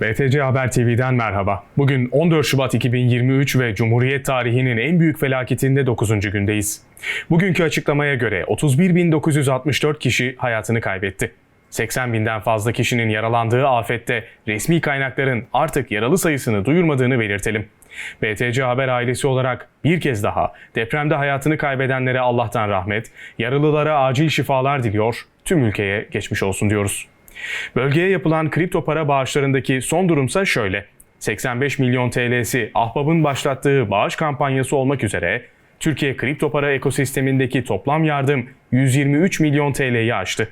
BTC Haber TV'den merhaba. Bugün 14 Şubat 2023 ve Cumhuriyet tarihinin en büyük felaketinde 9. gündeyiz. Bugünkü açıklamaya göre 31.964 kişi hayatını kaybetti. 80 binden fazla kişinin yaralandığı afette resmi kaynakların artık yaralı sayısını duyurmadığını belirtelim. BTC Haber ailesi olarak bir kez daha depremde hayatını kaybedenlere Allah'tan rahmet, yaralılara acil şifalar diliyor, tüm ülkeye geçmiş olsun diyoruz. Bölgeye yapılan kripto para bağışlarındaki son durumsa şöyle. 85 milyon TL'si Ahbap'ın başlattığı bağış kampanyası olmak üzere Türkiye kripto para ekosistemindeki toplam yardım 123 milyon TL'yi aştı.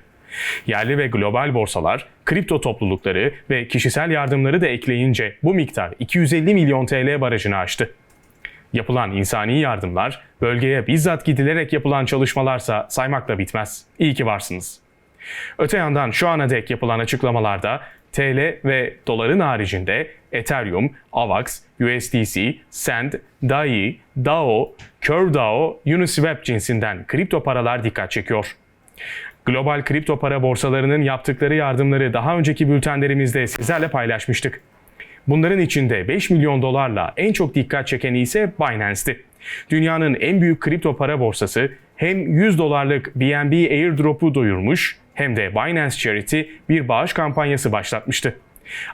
Yerli ve global borsalar, kripto toplulukları ve kişisel yardımları da ekleyince bu miktar 250 milyon TL barajını aştı. Yapılan insani yardımlar, bölgeye bizzat gidilerek yapılan çalışmalarsa saymakla bitmez. İyi ki varsınız. Öte yandan şu ana dek yapılan açıklamalarda TL ve doların haricinde Ethereum, AVAX, USDC, Sand, DAI, DAO, CurveDAO, Uniswap cinsinden kripto paralar dikkat çekiyor. Global kripto para borsalarının yaptıkları yardımları daha önceki bültenlerimizde sizlerle paylaşmıştık. Bunların içinde 5 milyon dolarla en çok dikkat çekeni ise Binance'ti. Dünyanın en büyük kripto para borsası hem 100 dolarlık BNB airdrop'u duyurmuş hem de Binance Charity bir bağış kampanyası başlatmıştı.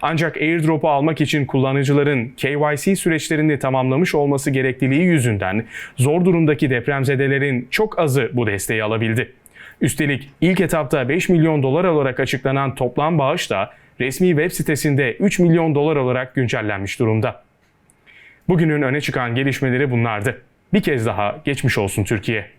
Ancak airdrop'u almak için kullanıcıların KYC süreçlerini tamamlamış olması gerekliliği yüzünden zor durumdaki depremzedelerin çok azı bu desteği alabildi. Üstelik ilk etapta 5 milyon dolar olarak açıklanan toplam bağış da resmi web sitesinde 3 milyon dolar olarak güncellenmiş durumda. Bugünün öne çıkan gelişmeleri bunlardı. Bir kez daha geçmiş olsun Türkiye.